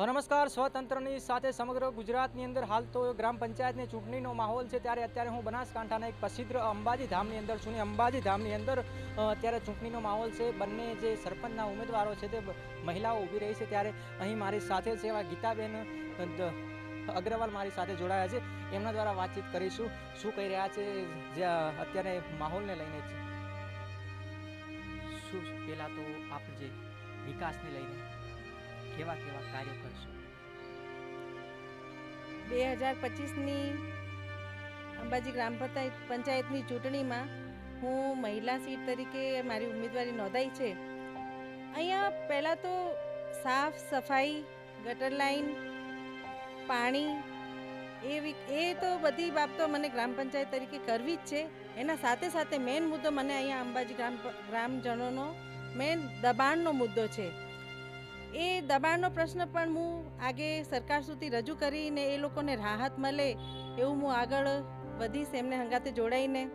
નમસ્કાર, સ્વતંત્રની સાથે સમગ્ર ગુજરાતની અંદર હાલ તો ગ્રામ પંચાયતની ચૂંટણીનો માહોલ છે. ત્યારે અત્યારે હું બનાસકાંઠાના એક પ્રસિદ્ધ અંબાજી ધામની અંદર છું ને અંબાજી ધામની અંદર અત્યારે ચૂંટણીનો માહોલ છે. બંને જે સરપંચના ઉમેદવારો છે તે મહિલાઓ ઊભી રહી છે. ત્યારે અહીં મારી સાથે છે એવા ગીતાબેન અગ્રવાલ મારી સાથે જોડાયા છે. એમના દ્વારા વાતચીત કરીશું. શું કહી રહ્યા છે? જે અત્યારે માહોલને લઈને છે. શું, પહેલાં તો આપ જે વિકાસને લઈને કેવા કેવા કાર્યો કરશો? બે હજાર પચીસની અંબાજી ગ્રામ પંચાયત, પંચાયતની ચૂંટણીમાં હું મહિલા સીટ તરીકે મારી ઉમેદવારી નોંધાઈ છે. અહીંયા પહેલાં તો સાફ સફાઈ, ગટર લાઈન, પાણી, એ એ તો બધી બાબતો મને ગ્રામ પંચાયત તરીકે કરવી જ છે. એના સાથે સાથે મેઇન મુદ્દો મને અહીંયા અંબાજી ગ્રામ ગ્રામજનોનો મેઇન દબાણનો મુદ્દો છે. એ દબાણનો પ્રશ્ન પણ હું આગે સરકાર સુધી રજૂ કરીને એ લોકોને રાહત મળે એવું હું આગળ વધીશ એમને હંગાતે જોડાઈને.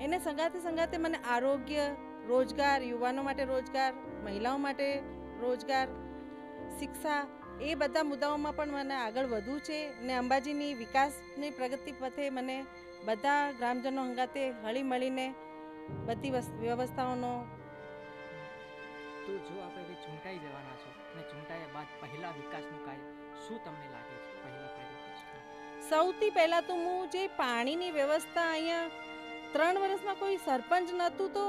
એને સંગાતે સંગાતે મને આરોગ્ય, રોજગાર, યુવાનો માટે રોજગાર, મહિલાઓ માટે રોજગાર, શિક્ષા એ બધા મુદ્દાઓમાં પણ મને આગળ વધવું છે ને અંબાજીની વિકાસની પ્રગતિ પથે મને બધા ગ્રામજનો હંગાતે હળી મળીને બધી વસ- વ્યવસ્થાઓનો તો જો આપણે ચૂંટાઈ જવાના છો અને ચૂંટાયા બાદ પહેલા વિકાસનું કાર્ય, શું તમને લાગે છે પહેલા કાર્ય સૌથી પહેલાં તો હું જે પાણીની વ્યવસ્થા અહીંયા ત્રણ વર્ષમાં કોઈ સરપંચ નહોતું તો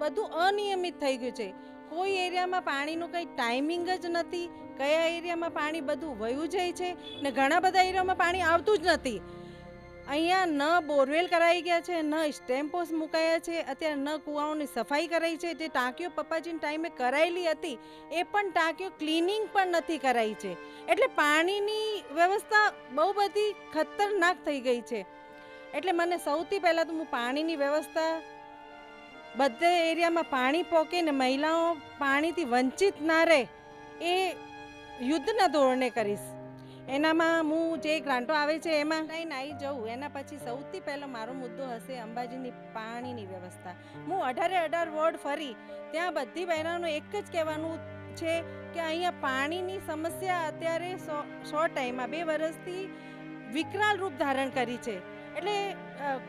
બધું અનિયમિત થઈ ગયું છે. કોઈ એરિયામાં પાણીનું કંઈ ટાઈમિંગ જ નથી, કયા એરિયામાં પાણી બધું વયું જાય છે ને ઘણા બધા એરિયામાં પાણી આવતું જ નથી. અહીંયા ન બોરવેલ કરાઈ ગયા છે, ન સ્ટેમ્પોસ મુકાયા છે, અત્યારે ન કૂવાઓની સફાઈ કરાઈ છે, જે ટાંકીઓ પપ્પાજીના ટાઈમે કરાયેલી હતી, એ પણ ટાંકીઓ ક્લિનિંગ પણ નથી કરાઈ છે. એટલે પાણીની વ્યવસ્થા બહુ બધી ખતરનાક થઈ ગઈ છે. એટલે મને સૌથી પહેલાં તો હું પાણીની વ્યવસ્થા બધે એરિયામાં પાણી પોકે ને મહિલાઓ પાણીથી વંચિત ના રહે, એ યુદ્ધના ધોરણે કરીશ. એનામાં હું જે ગ્રાન્ટો આવે છે, એમાં લઈને આવી જાઉં. એના પછી સૌથી પહેલો મારો મુદ્દો હશે અંબાજીની પાણીની વ્યવસ્થા. હું અઢારે અઢાર વોર્ડ ફરી. ત્યાં બધી બહેનોનું એક જ કહેવાનું છે કે અહીંયા પાણીની સમસ્યા અત્યારે સો શોર્ટ ટાઈમમાં, બે વર્ષથી વિકરાળ રૂપ ધારણ કરી છે. એટલે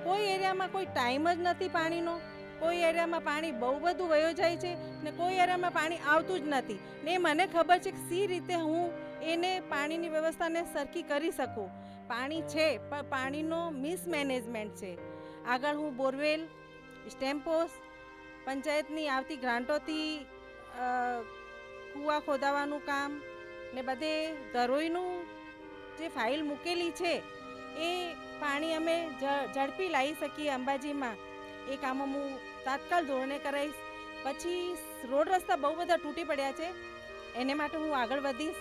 કોઈ એરિયામાં કોઈ ટાઈમ જ નથી પાણીનો. કોઈ એરિયામાં પાણી બહુ બધું વયો જાય છે ને કોઈ એરિયામાં પાણી આવતું જ નથી. ને મને ખબર છે કે સી રીતે હું એને પાણીની વ્યવસ્થાને સરખી કરી શકું. પાણી છે, પણ પાણીનો મિસમેનેજમેન્ટ છે. આગળ હું બોરવેલ સ્ટેમ્પોસ પંચાયતની આવતી ગ્રાન્ટોથી કૂવા ખોદાવાનું કામ ને બધે ધરોઈનું જે ફાઇલ મૂકેલી છે, એ પાણી અમે ઝડપી લાવી શકીએ અંબાજીમાં. એ કામો હું તાત્કાલ ધોરણે કરાવીશ પછી રોડ રસ્તા બહુ બધા તૂટી પડ્યા છે. એને માટે હું આગળ વધીશ.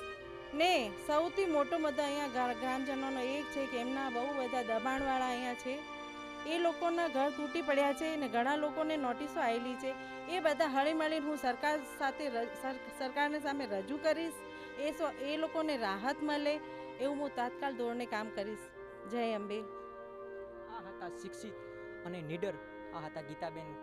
ને સૌથી મોટો મુદ્દો અહીંયા ગ્રામજનોનો એ છે કે એમના બહુ બધા દબાણવાળા અહીંયા છે. એ લોકોના ઘર તૂટી પડ્યા છે ને ઘણા લોકોને નોટિસો આવેલી છે. એ બધા હળી મળીને હું સરકાર સાથે સરકારને સામે રજૂ કરીશ. એ સો, એ લોકોને રાહત મળે એવું હું તાત્કાલ ધોરણે કામ કરીશ. જય અંબે. આ હતા શિક્ષિત અને નીડર આ હતા ગીતાબેન